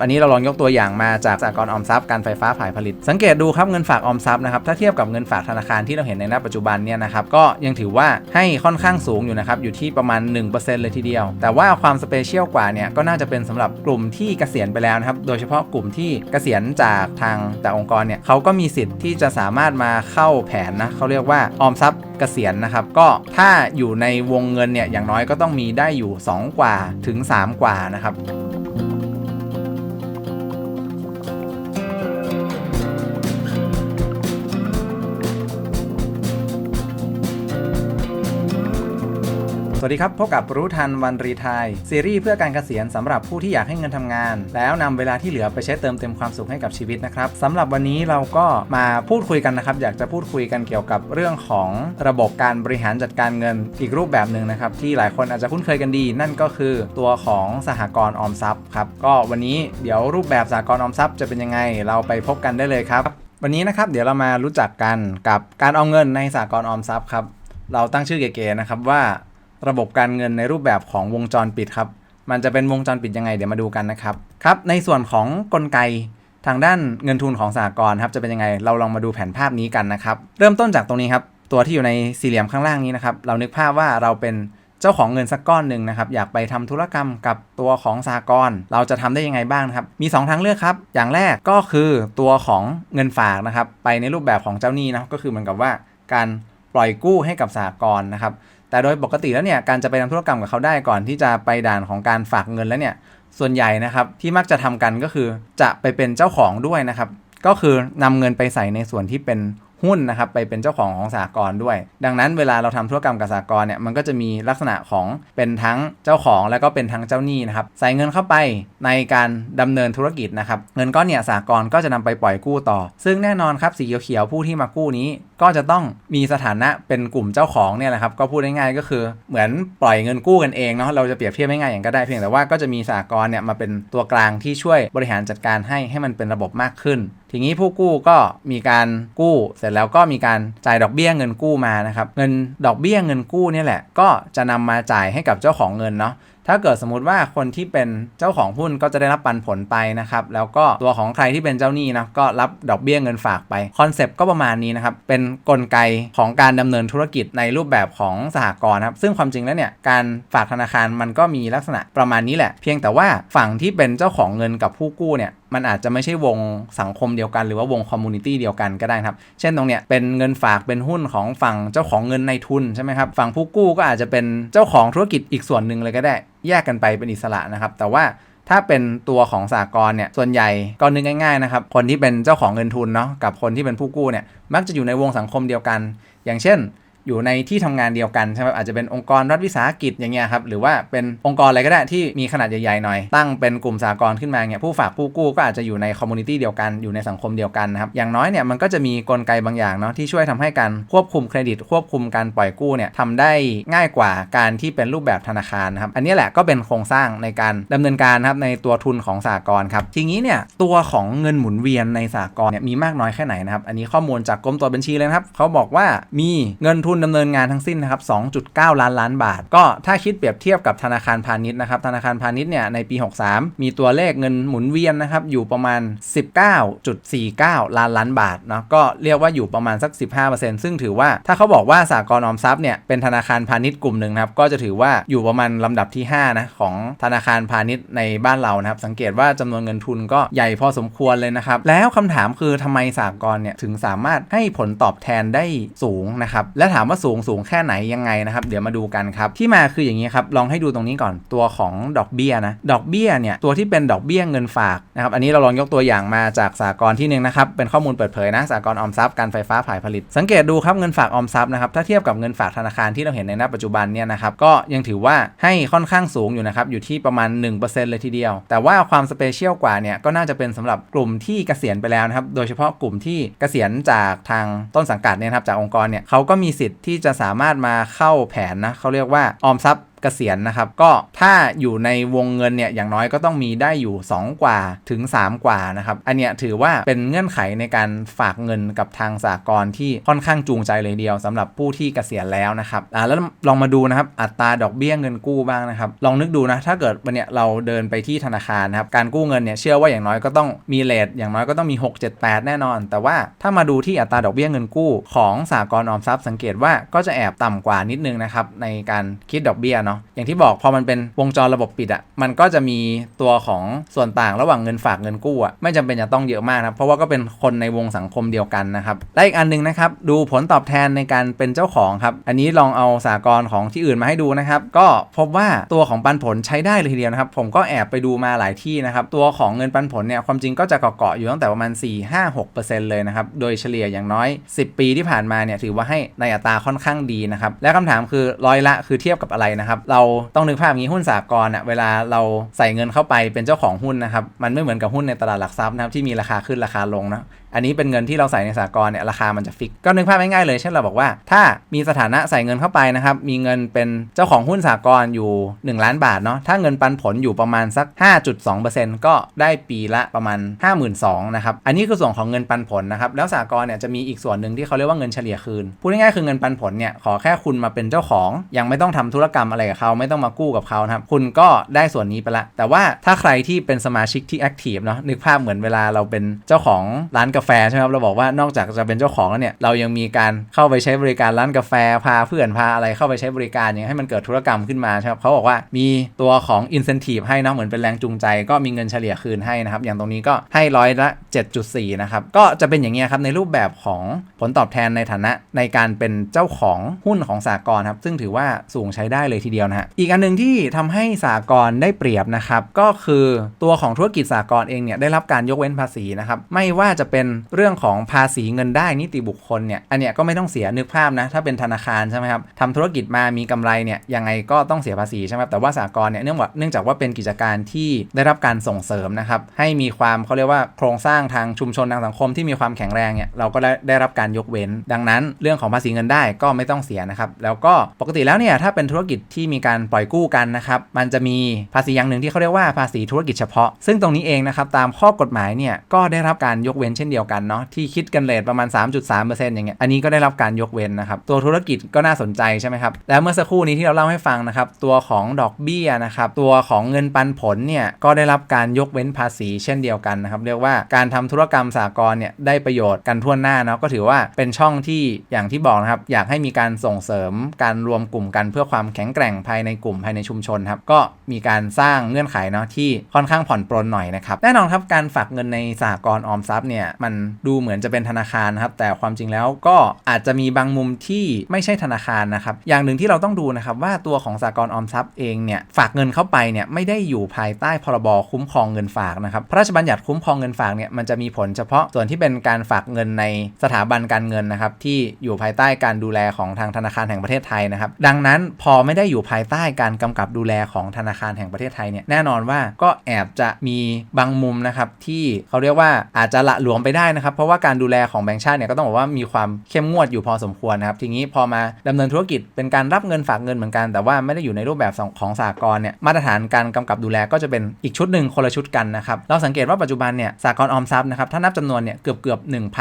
อันนี้เราลองยกตัวอย่างมาจากสากลออมทรัพย์การไฟฟ้าฝ่ายผลิต สังเกตดูครับเงินฝากออมทรัพย์นะครับถ้าเทียบกับเงินฝากธนาคารที่เราเห็นในณปัจจุบันเนี่ยนะครับก็ยังถือว่าให้ค่อนข้างสูงอยู่นะครับอยู่ที่ประมาณ 1%เลยทีเดียว แต่ว่าความสเปเชียลกว่าเนี่ยก็น่าจะเป็นสำหรับกลุ่มที่เกษียณไปแล้วนะครับโดยเฉพาะกลุ่มที่เกษียณจากทางจากองค์กรเนี่ยเขาก็มีสิทธิ์ที่จะสามารถมาเข้าแผนนะเขาเรียกว่าออมทรัพย์เกษียณนะครับก็ถ้าอยู่ในวงเงินเนี่ยอย่างน้อยก็ต้องมีได้อยู่ 2 กว่าถึง 3 กว่านะครับ วัสดีครับ พบกับรู้ทันวันรีไทยซีรีส์เพื่อการเกษียณสำหรับผู้ที่อยากให้เงินทำงาน แล้วนำเวลาที่เหลือไปใช้เติมเต็มความสุขให้กับชีวิตนะครับสำหรับวันนี้เราก็มาพูดคุยกันนะครับ อยากจะพูดคุยกันเกี่ยวกับเรื่องของระบบการบริหารจัดการเงินอีกรูปแบบหนึ่งนะครับ ที่หลายคนอาจจะคุ้นเคยกันดี นั่นก็คือตัวของสหกรณ์ออมทรัพย์ครับก็วันนี้เดี๋ยวรูปแบบสหกรณ์ออมทรัพย์จะเป็นยังไง เราไปพบกันได้เลยครับ วันนี้นะครับเดี๋ยวเรามารู้จักกันกับการเอาเงินในสหกรณ์ออมทรัพย์ครับเราตั้งชื่อเก๋ๆนะครับว่า ระบบการเงินในรูปแบบของวงจรปิดครับ มันจะเป็นวงจรปิดยังไงเดี๋ยวมาดูกันนะครับครับ ในส่วนของกลไกทางด้านเงินทุนของสหกรณ์ครับจะเป็นยังไงเราลองมาดูแผนภาพนี้กันนะครับเริ่มต้นจากตรงนี้ครับตัวที่อยู่ในสี่เหลี่ยมข้างล่างนี้นะครับเรานึกภาพว่าเราเป็นเจ้าของเงินสักก้อนหนึ่งนะครับอยากไปทำธุรกรรมกับตัวของสหกรณ์เราจะทำได้ยังไงบ้างครับมี 2 ทางเลือกครับอย่างแรกก็คือตัวของเงินฝากนะครับไปในรูปแบบของเจ้าหนี้นะก็คือเหมือนกับว่าการปล่อยกู้ให้กับสหกรณ์นะครับ แต่โดยปกติแล้วเนี่ยการจะไปทำธุรกรรมกับเขาได้ก่อนที่จะไปด่านของการฝากเงินแล้วเนี่ยส่วนใหญ่นะครับที่มักจะทำกันก็คือจะไปเป็นเจ้าของด้วยนะครับก็คือนำเงินไปใส่ในส่วนที่เป็น หุ้นนะครับไปเป็นเจ้าของของสากลด้วย ดังนั้นเวลาเราทำธุรกรรมกับสากลเนี่ยมันก็จะมีลักษณะของเป็นทั้งเจ้าของแล้วก็เป็นทั้งเจ้าหนี้นะครับใส่เงินเข้าไปในการดำเนินธุรกิจนะครับเงินก้อนเนี่ยสากลก็จะนำไปปล่อยกู้ต่อ ซึ่งแน่นอนครับสีเขียวๆผู้ที่มากู้นี้ ก็จะต้องมีสถานะเป็นกลุ่มเจ้าของเนี่ยแหละครับก็พูดง่ายๆก็คือเหมือนปล่อยเงินกู้กันเองเนาะเราจะเปรียบเทียบง่ายๆอย่างก็ได้เพียงแต่ว่าก็จะมีสากลเนี่ยมาเป็นตัวกลางที่ช่วยบริหารจัดการให้ให้มันเป็นระบบมากขึ้นทีนี้ผู้กู้ก็มีการกู้เสร็จแล้วก็มีการจ่ายดอกเบี้ยเงินกู้มานะครับเงินดอกเบี้ยเงินกู้นี่แหละ ก็จะนำมาจ่ายให้กับเจ้าของเงินเนาะถ้าเกิดสมมติว่าคนที่เป็นเจ้าของหุ้นก็จะได้รับปันผลไปนะครับ แล้วก็ตัวของใครที่เป็นเจ้าหนี้นะก็รับดอกเบี้ยเงินฝากไปคอนเซปต์ก็ประมาณนี้นะครับ เป็นนกลไกของการดำเนินธุรกิจในรูปแบบของสหกรณ์ครับ ซึ่งความจริงแล้วเนี่ยการฝากธนาคารมันก็มีลักษณะประมาณนี้แหละ เพียงแต่ว่าฝั่งที่เป็นเจ้าของเงินกับผู้กู้เนี่ยมันอาจจะไม่ใช่วงสังคมเดียวกัน หรือว่าวงคอมมูนิตี้เดียวกันก็ได้ครับ เช่นตรงเนี้ยเป็นเงินฝากเป็นหุ้นของฝั่งเจ้าของเงินในทุนใช่ไหมครับ ฝั่งผู้กู้ก็อาจจะเป็นเจ้าของธุรกิจอีกส่วนหนึ่งเลยก็ได้ แยกกันไปเป็นอิสระนะครับ แต่ว่าถ้าเป็นตัวของสากลเนี่ยส่วนใหญ่ก็นึกง่ายๆนะครับคนที่เป็นเจ้าของเงินทุนเนาะกับคนที่เป็นผู้กู้เนี่ยมักจะอยู่ในวงสังคมเดียวกัน อย่างเช่น อยู่ในที่ทำงานเดียวกันใช่ไหมอาจจะเป็นองค์กรรัฐวิสาหกิจอย่างเงี้ยครับหรือว่าเป็นองค์กรอะไรก็ได้ที่มีขนาดใหญ่ๆหน่อย ตั้งเป็นกลุ่มสากลขึ้นมาเนี่ยผู้ฝากผู้กู้ก็อาจจะอยู่ในคอมมูนิตี้เดียวกันอยู่ในสังคมเดียวกันนะครับอย่างน้อยเนี่ยมันก็จะมีกลไกบางอย่างเนาะที่ช่วยทำให้การควบคุมเครดิต ควบคุมการปล่อยกู้เนี่ยทำได้ง่ายกว่าการที่เป็นรูปแบบธนาคารนะครับอันนี้แหละก็เป็นโครงสร้างในการดำเนินการครับในตัวทุนของสากลครับทีนี้เนี่ยตัวของเงินหมุนเวียนในสากลเนี่ยมีมากน้อยแค่ไหนนะครับอันนี้ข้อมูลจากกรมตรวจบัญชีเลยนะครับเขาบอกว่ามีเงินทุนดำเนินงานทั้งสิ้นนะครับ 2.9 ล้านล้านบาท ก็ถ้าคิดเปรียบเทียบกับธนาคารพาณิชย์นะครับ ธนาคารพาณิชย์เนี่ยในปี 63 มีตัวเลขเงินหมุนเวียนนะครับ อยู่ประมาณ 19.49 ล้านล้านบาทเนาะ ก็เรียกว่าอยู่ประมาณสัก 15%ซึ่งถือว่าถ้าเขาบอกว่าสากลออมทรัพย์เนี่ยเป็นธนาคารพาณิชย์กลุ่มหนึ่งนะครับ ก็จะถือว่าอยู่ประมาณลำดับที่5นะของธนาคารพาณิชย์ในบ้านเรานะครับ สังเกตว่าจำนวนเงินทุนก็ใหญ่พอสมควรเลยนะครับ แล้วคำถามคือทำไมสากลเนี่ยถึงสามารถให้ผลตอบแทนได้สูงนะครับ และถามว่าสูงสูงแค่ไหนยังไงนะครับ เดี๋ยวมาดูกันครับ ที่มาคืออย่างนี้ครับ ลองให้ดูตรงนี้ก่อนตัวของดอกเบี้ยนะ ดอกเบี้ยเนี่ย ตัวที่เป็นดอกเบี้ยเงินฝากนะครับ อันนี้เราลองยกตัวอย่างมาจากสากลที่หนึ่งนะครับ เป็นข้อมูลเปิดเผยนะสากลออมทรัพย์การไฟฟ้าฝ่ายผลิต สังเกตดูครับเงินฝากออมทรัพย์นะครับ ถ้าเทียบกับเงินฝากธนาคารที่เราเห็นในณปัจจุบันเนี่ยนะครับ ก็ยังถือว่าให้ค่อนข้างสูงอยู่นะครับ อยู่ที่ประมาณ 1%เลยทีเดียว แต่ว่าความสเปเชียลกว่าเนี่ย ก็น่าจะเป็นสำหรับกลุ่มที่เกษียณไปแล้วนะครับ โดยเฉพาะกลุ่มที่เกษียณจากทางต้นสังกัดเนี่ยครับ จากองค์กรเนี่ยเขาก็มีสิทธิที่จะสามารถมาเข้าแผนนะเขาเรียกว่าออมทรัพย์ กกษียณนะครับ ก็ถ้าอยู่ในวงเงินเนี่ยอย่างน้อยก็ต้องมีได้อยู่ 2 กว่าถึง 3 กว่านะครับอันเนี้ยถือว่าเป็นเงื่อนไขในการฝากเงินกับทางสากลที่ค่อนข้างจูงใจเลยเดียวสำหรับผู้ที่เกษียณแล้วนะครับอ่าแล้วลองมาดูนะครับอัตราดอกเบี้ยเงินกู้บ้างนะครับลองนึกดูนะถ้าเกิดวันเนี้ยเราเดินไปที่ธนาคารนะครับการกู้เงินเนี่ยเชื่อว่าอย่างน้อยก็ต้องมีเลทอย่างน้อยก็ต้องมี 6 7 8 แน่นอน แต่ว่าถ้ามาดูที่อัตราดอกเบี้ยเงินกู้ ของสากลออมทรัพย์สังเกตว่าก็จะแอบต่ำกว่านิดนึงนะครับในการคิดดอกเบี้ยเนาะอย่างที่บอกพอมันเป็นวงจรระบบปิดอะ่ะมันก็จะมีตัวของส่วนต่างระหว่างเงินฝากเงินกู้อะ่ะไม่จำเป็นจะต้องเยอะมากนะเพราะว่าก็เป็นคนในวงสังคมเดียวกันนะครับและอีกอันหนึงนะครับดูผลตอบแทนในการเป็นเจ้าของครับอันนี้ลองเอาสากลของที่อื่นมาให้ดูนะครับก็พบว่าตัวของปันผลใช้ได้เลยทีเดียวนะครับ ผมก็แอบไปดูมาหลายที่นะครับตัวของเงินปันผลเนี่ยความจริงก็จะเกาะๆอยู่ตั้งแต่ประมาณ 4 5 6 เลยนะครับโดยเฉลี่ยอย่างน้อย 10 ปีที่ผ่านมาเนี่ยถือว่าให้ในอัตราค่อนข้างดีนะครับและคำถามคือร้อยละคือเทียบกับอะไรนะครับเราต้องนึกภาพงนี้หุ้นสากลอะเวลาเราใส่เงินเข้าไปเป็นเจ้าของหุ้นนะครับมันไม่เหมือนกับหุ้นในตลาดหลักทรัพย์นะครับที่มีราคาขึ้นราคาลงนะ อันนี้เป็นเงินที่เราใส่ในสากลเนี่ยราคามันจะฟิก ก็นึกภาพง่ายๆเลย เช่นเราบอกว่า ถ้ามีสถานะใส่เงินเข้าไปนะครับ มีเงินเป็นเจ้าของหุ้นสากลอยู่ 1 ล้านบาทเนาะ ถ้าเงินปันผลอยู่ประมาณสัก 5.2%ก็ได้ปีละประมาณ 52,000นะครับ อันนี้คือส่วนของเงินปันผลนะครับ แล้วสากลเนี่ยจะมีอีกส่วนหนึ่งที่เขาเรียกว่าเงินเฉลี่ยคืน พูดง่ายๆคือเงินปันผลเนี่ยขอแค่คุณมาเป็นเจ้าของ ยังไม่ต้องทำธุรกรรมอะไรกับเขาไม่ต้องมากู้กับเขานะครับ คุณก็ได้ส่วนนี้ไปละ แต่ว่าถ้าใครที่เป็นสมาชิกที่แอคทีฟเนาะนึกภาพเหมือนเวลาเราเป็นเจ้าของร้านกาแฟใช่ไหมครับเราบอกว่านอกจากจะเป็นเจ้าของแล้วเนี่ยเรายังมีการเข้าไปใช้บริการร้านกาแฟพาเพื่อนพาอะไรเข้าไปใช้บริการอย่างให้มันเกิดธุรกรรมขึ้นมาใช่ครับเขาบอกว่ามีตัวของ incentive ให้นะเหมือนเป็นแรงจูงใจ ก็มีเงินเฉลี่ยคืนให้นะครับอย่างตรงนี้ก็ให้ร้อยละ 7.4 นะครับก็จะเป็นอย่างเงี้ยครับในรูปแบบของผลตอบแทนในฐานะในการเป็นเจ้าของหุ้นของสากลครับซึ่งถือว่าสูงใช้ได้เลยทีเดียวนะฮะอีกอันหนึ่งที่ทำให้สากลได้เปรียบนะครับก็คือตัวของธุรกิจสากลเองเนี่ยได้รับการยกเว้นภาษีนะครับไม่ว่าจะเป็นเรื่องของภาษีเงินได้นิติบุคคลเนี่ยอันเนี้ยก็ไม่ต้องเสียนึกภาพนะถ้าเป็นธนาคารใช่ไหมครับทำธุรกิจมามีกำไรเนี่ยยังไงก็ต้องเสียภาษีใช่ไหมครับแต่ว่าสากลเนี่ยเนื่องว่าเนื่องจากว่าเป็นกิจการที่ได้รับการส่งเสริมนะครับให้มีความเขาเรียกว่าโครงสร้างทางชุมชนทางสังคมที่มีความแข็งแรงเนี่ยเราก็ได้ได้รับการยกเว้น ดังนั้นเรื่องของภาษีเงินได้ก็ไม่ต้องเสียนะครับแล้วก็ปกติแล้วเนี่ยถ้าเป็นธุรกิจที่มีการปล่อยกู้กันนะครับมันจะมีภาษีอย่างหนึ่งที่เขาเรียกว่าภาษีธุรกิจเฉพาะ ซึ่งตรงนี้เองนะครับตามข้อกฎหมายเนี่ยก็ได้รับการยกเว้นเช่นเดียวกันเนาะที่คิดกันเลทประมาณ 3.3%อย่างเงี้ยอันนี้ก็ได้รับการยกเว้นนะครับ ตัวธุรกิจก็น่าสนใจใช่ไหมครับ แล้วเมื่อสักครู่นี้ที่เราเล่าให้ฟังนะครับตัวของดอกเบี้ยนะครับตัวของเงินปันผลเนี่ยก็ได้รับการยกเว้นภาษีเช่นเดียวกันนะครับเรียกว่าการทำธุรกรรมสากลเนี่ยได้ประโยชน์กันทั่วหน้าเนาะก็ถือว่าเป็นช่องที่อย่างที่บอกนะครับอยากให้มีการส่งเสริมการรวมกลุ่มกันเพื่อความแข็งแกร่งภายในกลุ่มภายในชุมชนครับก็มีการสร้างเงื่อนไขเนาะที่ค่อนข้างผ่อนปรนหน่อยนะครับแน่นอนครับการฝากเงินในสหกรณ์ออมทรัพย์เนี่ยมนดูเหมือนจะเป็นธนาคารนะครับ แต่ความจริงแล้วก็อาจจะมีบางมุมที่ไม่ใช่ธนาคารนะครับ อย่างหนึ่งที่เราต้องดูนะครับว่าตัวของสหกรณ์ออมทรัพย์เองเนี่ยฝากเงินเข้าไปเนี่ยไม่ได้อยู่ภายใต้พรบคุ้มครองเงินฝากนะครับพระราชบัญญัติคุ้มครองเงินฝากเนี่ยมันจะมีผลเฉพาะส่วนที่เป็นการฝากเงินในสถาบันการเงินนะครับที่อยู่ภายใต้การดูแลของทางธนาคารแห่งประเทศไทยนะครับ ดังนั้นพอไม่ได้อยู่ภายใต้การกำกับดูแลของธนาคารแห่งประเทศไทยเนี่ยแน่นอนว่าก็แอบจะมีบางมุมนะครับที่เขาเรียกว่าอาจจะละหลวมไปได้นะครับ เพราะว่าการดูแลของแบงก์ชาติเนี่ยก็ต้องบอกว่ามีความเข้มงวดอยู่พอสมควรนะครับ ทีนี้พอมาดำเนินธุรกิจเป็นการรับเงินฝากเงินเหมือนกัน แต่ว่าไม่ได้อยู่ในรูปแบบของสากลเนี่ยมาตรฐานการกำกับดูแลก็จะเป็นอีกชุดหนึ่งคนละชุดกันนะครับเราสังเกตว่าปัจจุบันเนี่ยสากลออมทรัพย์นะครับถ้านับจำนวนเนี่ยเกือบเกือบ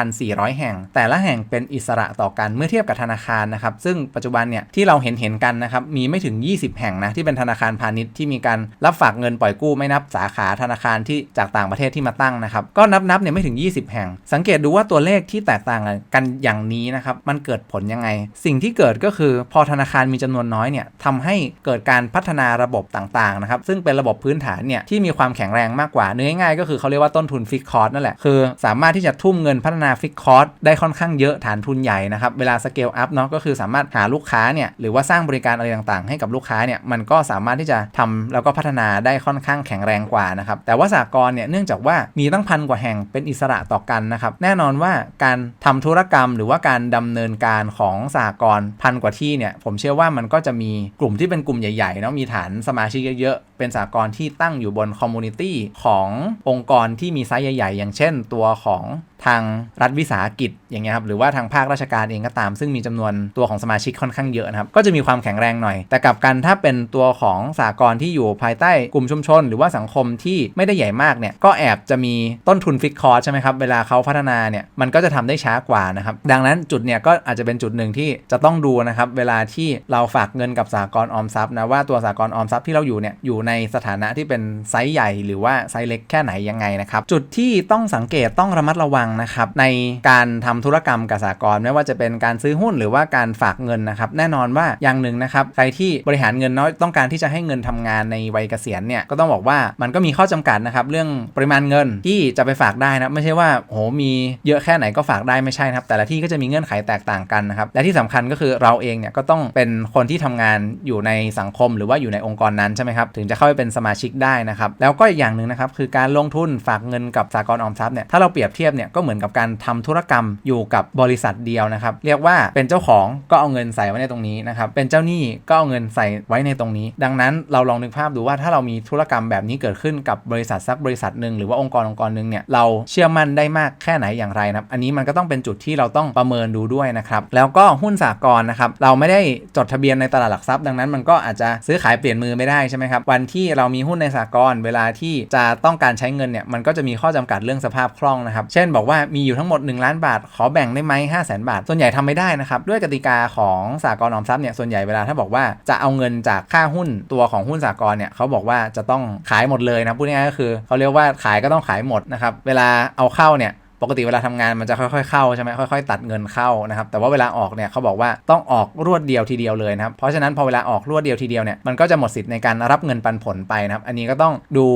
1,400 แห่ง แต่ละแห่งเป็นอิสระต่อกันเมื่อเทียบกับธนาคารนะครับซึ่งปัจจุบันเนี่ยที่เราเห็นเห็นกันนะครับมีไม่ถึง 20 แห่งนะที่เป็นธนาคารพาณิชย์ที่มีการรับฝากเงินปล่อยกู้ไม่นับสาขาธนาคารที่จากต่างประเทศที่มาตั้งนะครับก็นับนับเนี่ยไม่ถึง 20 แห่งสังเกตดูว่าตัวเลขที่แตกต่างกันอย่างนี้นะครับมันเกิดผลยังไง สิ่งที่เกิดก็คือพอธนาคารมีจำนวนน้อยเนี่ยทำให้เกิดการพัฒนาระบบต่างๆนะครับซึ่งเป็นระบบพื้นฐานเนี่ยที่มีความแข็งแรงมากกว่าเนื้อง่ายๆก็คือเขาเรียกว่าต้นทุนฟิกคอร์สนั่นแหละคือสามารถที่จะทุ่มเงินพัฒนาฟิกคอร์สได้ค่อนข้างเยอะฐานทุนใหญ่นะครับเวลาสเกลอัพเนาะก็คือสามารถหาลูกค้าเนี่ยหรือว่าสร้างบริการอะไรต่างๆ ให้กับลูกค้าเนี่ยมันก็สามารถที่จะทำแล้วก็พัฒนาได้ค่อนข้างแข็งแรงกว่านะครับแต่ว่าสากลเนี่ยเนื่องจากว่ามีตั้งพันกว่าแห่งเป็นอิสระต่อกนนะครับ แน่นอนว่าการทำธุรกรรมหรือว่าการดำเนินการของสหกรณ์พันกว่าที่เนี่ยผมเชื่อว่ามันก็จะมีกลุ่มที่เป็นกลุ่มใหญ่ๆเนาะมีฐานสมาชิกเยอะเป็นสากลที่ตั้งอยู่บนคอมมูนิตี้ขององค์กรที่มีไซส์ใหญ่ ๆ อย่างเช่น ตัวของทางรัฐวิสาหกิจอย่างเงี้ยครับหรือว่าทางภาคราชการเองก็ตาม ซึ่งมีจำนวนตัวของสมาชิกค่อนข้างเยอะนะครับก็จะมีความแข็งแรงหน่อย แต่กลับกันถ้าเป็นตัวของสากลที่อยู่ภายใต้กลุ่มชุมชน หรือว่าสังคมที่ไม่ได้ใหญ่มากเนี่ยก็แอบจะมีต้นทุนฟิกคอร์ใช่ไหมครับเวลาเขาพัฒนาเนี่ยมันก็จะทำได้ช้ากว่านะครับดังนั้นจุดเนี่ยก็อาจจะเป็นจุดหนึ่งที่จะต้องดูนะครับเวลาที่เราฝากเงินกับสากลออมทรัพย์นะว่าตัวสากลออมทรัพย์ที่เราอยู่เนี่ยอยู่ในสถานะที่เป็นไซส์ใหญ่หรือว่าไซส์เล็กแค่ไหนยังไงนะครับ จุดที่ต้องสังเกตต้องระมัดระวังนะครับในการทำธุรกรรมกับสากลไม่ว่าจะเป็นการซื้อหุ้นหรือว่าการฝากเงินนะครับ แน่นอนว่าอย่างหนึ่งนะครับใครที่บริหารเงินน้อยต้องการที่จะให้เงินทำงานในวัยเกษียณเนี่ยก็ต้องบอกว่ามันก็มีข้อจำกัดนะครับเรื่องปริมาณเงินที่จะไปฝากได้นะไม่ใช่ว่าโหมีเยอะแค่ไหนก็ฝากได้ไม่ใช่นะครับ แต่ละที่ก็จะมีเงื่อนไขแตกต่างกันนะครับและที่สำคัญก็คือเราเองเนี่ยก็ต้องเป็นคนที่ทำงานอยู่ในสังคม หรือว่าอยู่ในองค์กรนั้นใช่ไหมครับถึงจะเข้าไปเป็นสมาชิกได้นะครับ แล้วก็อีกอย่างหนึ่งนะครับคือการลงทุนฝากเงินกับสากลออมทรัพย์เนี่ยถ้าเราเปรียบเทียบเนี่ยก็เหมือนกับการทำธุรกรรมอยู่กับบริษัทเดียวนะครับเรียกว่าเป็นเจ้าของก็เอาเงินใส่ไว้ในตรงนี้นะครับเป็นเจ้าหนี้ก็เอาเงินใส่ไว้ในตรงนี้ ดังนั้นเราลองนึกภาพดูว่าถ้าเรามีธุรกรรมแบบนี้เกิดขึ้นกับบริษัทสักบริษัทหนึ่งหรือว่าองค์กรองค์กรหนึ่งเนี่ยเราเชื่อมั่นได้มากแค่ไหนอย่างไรนะครับอันนี้มันก็ต้องเป็นจุดที่เราต้องประเมินดูด้วยนะครับแล้วก็หุ้นสากลนะครับเราไม่ได้จดทะเบียนในตลาดหลักทรัพย์ ดังนั้นมันก็อาจจะซื้อขายเปลี่ยนมือไม่ได้ใช่ไหมครับวันที่เรามีหุ้นในสากลเวลาที่จะต้องการใช้เงินเนี่ยมันก็จะมีข้อจำกัดเรื่องสภาพคล่องนะครับเช่นบอกว่ามีอยู่ทั้งหมด 1 ล้านบาท ขอแบ่งได้ไหมห้าแสนบาท ส่วนใหญ่ทำไม่ได้นะครับด้วยกติกาของสากลออมทรัพย์เนี่ยส่วนใหญ่เวลาถ้าบอกว่าจะเอาเงินจากค่าหุ้นตัวของหุ้นสากลเนี่ยเขาบอกว่าจะต้องขายหมดเลยนะพูดง่ายๆก็คือเขาเรียกว่าขายก็ต้องขายหมดนะครับเวลาเอาเข้าเนี่ย ปกติเวลาทำงานมันจะค่อยๆเข้าใช่ไหมค่อยๆ ตัดเงินเข้านะครับแต่ว่าเวลาออกเนี่ยเขาบอกว่าต้องออกรวดเดียวทีเดียวเลยนะครับเพราะฉะนั้นพอเวลาออกรวดเดียวทีเดียวเนี่ยมันก็จะหมดสิทธิ์ในการรับเงินปันผลไปนะครับอันนี้ก็ต้องดู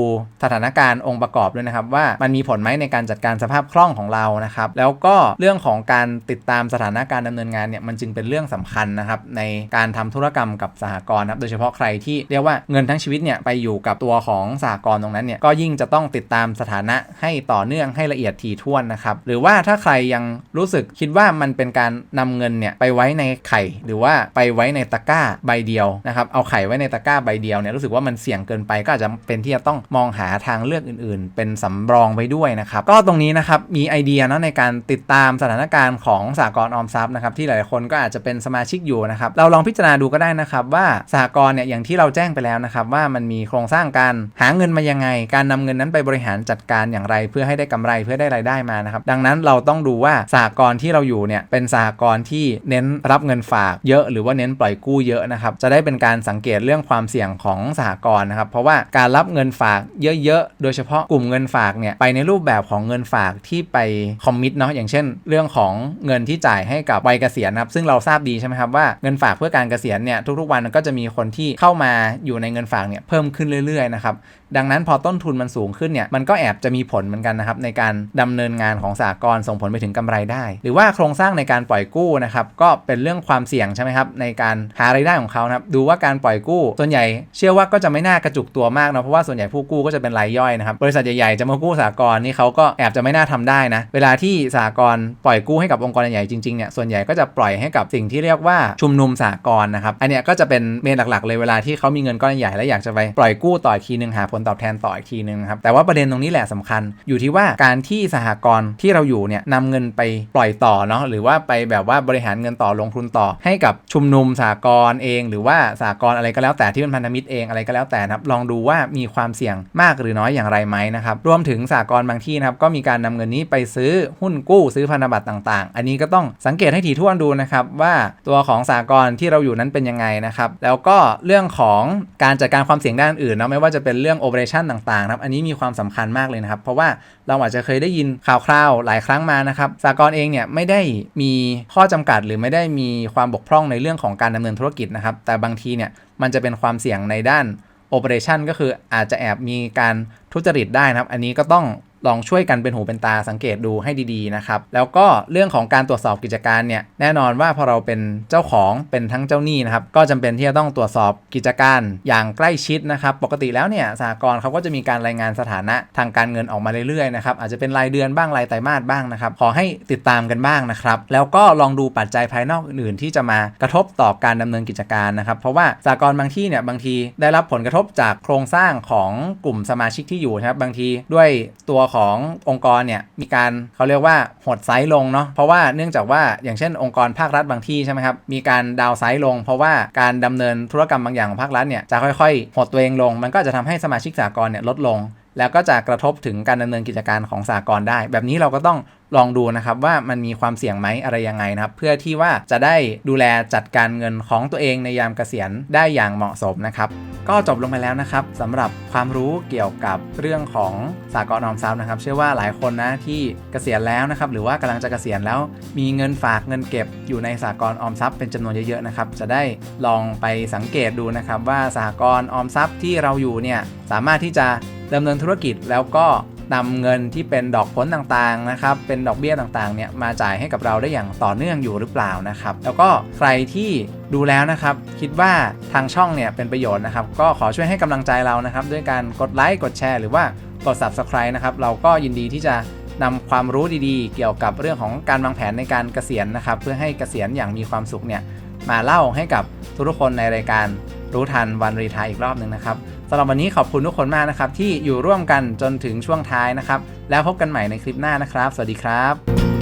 สถานการณ์องค์ประกอบด้วยนะครับว่ามันมีผลไหมในการจัดการสภาพคล่องของเรานะครับแล้วก็เรื่องของการติดตามสถานการณ์ดำเนินงานเนี่ยมันจึงเป็นเรื่องสำคัญนะครับในการทำธุรกรรมกับสหกรณ์นะครับโดยเฉพาะใครที่เรียกว่าเงินทั้งชีวิตเนี่ยไปอยู่กับตัวของสหกรณ์ตรงนั้นเนี่ยก็ยิ่งจะต้องติดตามสถานะให้ต่อเนื่องให้ละเอียดถี่ถ้วนนะครับ หรือว่าถ้าใครยังรู้สึกคิดว่ามันเป็นการนำเงินเนี่ยไปไว้ในไข่ หรือว่าไปไว้ในตะกร้าใบเดียวนะครับ เอาไข่ไว้ในตะกร้าใบเดียวเนี่ยรู้สึกว่ามันเสี่ยงเกินไปก็อาจจะเป็นที่จะต้องมองหาทางเลือกอื่น ๆ เป็นสำรองไว้ด้วยนะครับ ก็ตรงนี้นะครับมีไอเดียเนาะในการติดตามสถานการณ์ของสากลออมทรัพย์นะครับที่หลายคนก็อาจจะเป็นสมาชิกอยู่นะครับเราลองพิจารณาดูก็ได้นะครับว่าสหกรณ์เนี่ยอย่างที่เราแจ้งไปแล้วนะครับว่ามันมีโครงสร้างการหาเงินมายังไง การนำเงินนั้นไปบริหารจัดการอย่างไร เพื่อให้ได้กำไรเพื่อได้รายได้มานะครับดังนั้นเราต้องดูว่าสหกรณ์ที่เราอยู่เนี่ยเป็นสหกรณ์ที่เน้นรับเงินฝากเยอะ หรือว่าเน้นปล่อยกู้เยอะนะครับจะได้เป็นการสังเกตเรื่องความเสี่ยงของสหกรณ์นะครับเพราะว่าการรับเงินฝากเยอะๆ โดยเฉพาะกลุ่มเงินฝากเนี่ยไปในรูปแบบของเงินฝากที่ไปคอมมิตเนาะอย่างเช่น เรื่องของเงินที่จ่ายให้กับวัยเกษียณนะครับซึ่งเราทราบดีใช่ไหมครับว่าเงินฝากเพื่อการเกษียณเนี่ยทุกๆวันก็จะมีคนที่เข้ามาอยู่ในเงินฝากเนี่ยเพิ่มขึ้นเรื่อยๆนะครับ ดังนั้นพอต้นทุนมันสูงขึ้นเนี่ยมันก็แอบจะมีผลเหมือนกันนะครับในการดำเนินงานของสากลส่งผลไปถึงกำไรได้ หรือว่าโครงสร้างในการปล่อยกู้นะครับก็เป็นเรื่องความเสี่ยงใช่ไหมครับในการหารายได้ของเขานะครับดูว่าการปล่อยกู้ ส่วนใหญ่เชื่อว่าก็จะไม่น่ากระจุกตัวมากนะเพราะว่าส่วนใหญ่ผู้กู้ก็จะเป็นรายย่อยนะครับบริษัทใหญ่ๆจะมากู้สากลนี่เขาก็แอบจะไม่น่าทำได้นะเวลาที่สากลปล่อยกู้ให้กับองค์กรใหญ่จริงๆเนี่ยส่วนใหญ่ก็จะปล่อยให้กับสิ่งที่เรียกว่าชุมนุมสากลนะครับอันเนี้ยก็จะเป็นเมนหลักๆ เลยเวลาที่เขามีเงินก้อนใหญ่แล้วอยากจะไปปล่อยกู้ต่อทีนึงหาผลตอบแทนต่ออีกทีนึงครับแต่ว่าประเด็นตรงนี้แหละสำคัญ อยู่ที่ว่าการที่สหกรณ์ที่เราอยู่เนี่ยนำเงินไปปล่อยต่อเนาะหรือว่าไปแบบว่าบริหารเงินต่อลงทุนต่อ ให้กับชุมนุมสหกรณ์เอง หรือว่าสหกรณ์อะไรก็แล้วแต่ที่เป็นพันธมิตรเองอะไรก็แล้วแต่นะครับลองดูว่ามีความเสี่ยงมากหรือน้อยอย่างไรไหมนะครับรวมถึงสหกรณ์บางที่นะครับก็มีการนำเงินนี้ไปซื้อหุ้นกู้ซื้อพันธบัตรต่าง ๆ อันนี้ก็ต้องสังเกตให้ถี่ถ้วนดูนะครับว่าตัวของสหกรณ์ที่เราอยู่นั้นเป็นยังไงนะครับแล้วก็เรื่องของการจัดการความเสี่ยงด้านอื่นเนาะไม่ว่าจะเป็นเรื่องโอเปอเรชันต่างๆนะครับอันนี้มีความสำคัญมากเลยนะครับ เพราะว่าเราอาจจะเคยได้ยินข่าวคราวหลายครั้งมานะครับสากลเองเนี่ยไม่ได้มีข้อจำกัดหรือไม่ได้มีความบกพร่องในเรื่องของการดำเนินธุรกิจนะครับ แต่บางทีเนี่ยมันจะเป็นความเสี่ยงในด้านโอเปอเรชันก็คืออาจจะแอบมีการทุจริตได้นะครับ อันนี้ก็ต้อง ลองช่วยกันเป็นหูเป็นตาสังเกตดูให้ดีๆนะครับ แล้วก็เรื่องของการตรวจสอบกิจการเนี่ยแน่นอนว่าพอเราเป็นเจ้าของเป็นทั้งเจ้าหนี้นะครับก็จำเป็นที่จะต้องตรวจสอบกิจการอย่างใกล้ชิดนะครับ ปกติแล้วเนี่ยสหกรณ์เขาก็จะมีการรายงานสถานะทางการเงินออกมาเรื่อยๆนะครับอาจจะเป็นรายเดือนบ้างรายไตรมาสบ้างนะครับขอให้ติดตามกันบ้างนะครับ แล้วก็ลองดูปัจจัยภายนอกอื่นๆ ที่จะมากระทบต่อการดำเนินกิจการนะครับ เพราะว่าสหกรณ์บางที่เนี่ยบางทีได้รับผลกระทบจากโครงสร้างของกลุ่มสมาชิกที่อยู่นะครับบางทีด้วยตัวขององค์กรเนี่ยมีการเขาเรียกว่าหดไซส์ลงเนาะเพราะว่าเนื่องจากว่าอย่างเช่นองค์กรภาครัฐบางที่ใช่ไหมครับมีการดาวไซส์ลง เพราะว่าการดำเนินธุรกรรมบางอย่างของภาครัฐเนี่ยจะค่อยๆ หดตัวเองลง มันก็จะทำให้สมาชิกสากลเนี่ยลดลง แล้วก็จะกระทบถึงการดำเนินกิจการของสากลได้ แบบนี้เราก็ต้อง ลองดูนะครับว่ามันมีความเสี่ยงไหมอะไรยังไงนะครับ เพื่อที่ว่าจะได้ดูแลจัดการเงินของตัวเองในยามเกษียณได้อย่างเหมาะสมนะครับก็จบลงไปแล้วนะครับสำหรับความรู้เกี่ยวกับเรื่องของสากลออมทรัพย์นะครับ เชื่อว่าหลายคนนะที่เกษียณแล้วนะครับ หรือว่ากำลังจะเกษียณแล้ว มีเงินฝากเงินเก็บอยู่ในสากลออมทรัพย์เป็นจำนวนเยอะๆนะครับ จะได้ลองไปสังเกตดูนะครับ ว่าสากลออมทรัพย์ที่เราอยู่เนี่ยสามารถที่จะดำเนินธุรกิจแล้วก็ นำเงินที่เป็นดอกผลต่างๆนะครับเป็นดอกเบี้ยต่างๆเนี่ยมาจ่ายให้กับเราได้อย่างต่อเนื่องอยู่หรือเปล่านะครับ แล้วก็ใครที่ดูแล้วนะครับ คิดว่าทางช่องเนี่ยเป็นประโยชน์นะครับ ก็ขอช่วยให้กำลังใจเรานะครับ ด้วยการกดไลค์กดแชร์หรือว่ากด subscribe นะครับ เราก็ยินดีที่จะนำความรู้ดีๆ เกี่ยวกับเรื่องของการวางแผนในการเกษียณนะครับ เพื่อให้เกษียณอย่างมีความสุขเนี่ยมาเล่าให้กับทุกคนในรายการรู้ทันวันรีทายอีกรอบหนึ่งนะครับ สำหรับวันนี้ขอบคุณทุกคนมากนะครับที่อยู่ร่วมกันจนถึงช่วงท้ายนะครับ แล้วพบกันใหม่ในคลิปหน้านะครับ สวัสดีครับ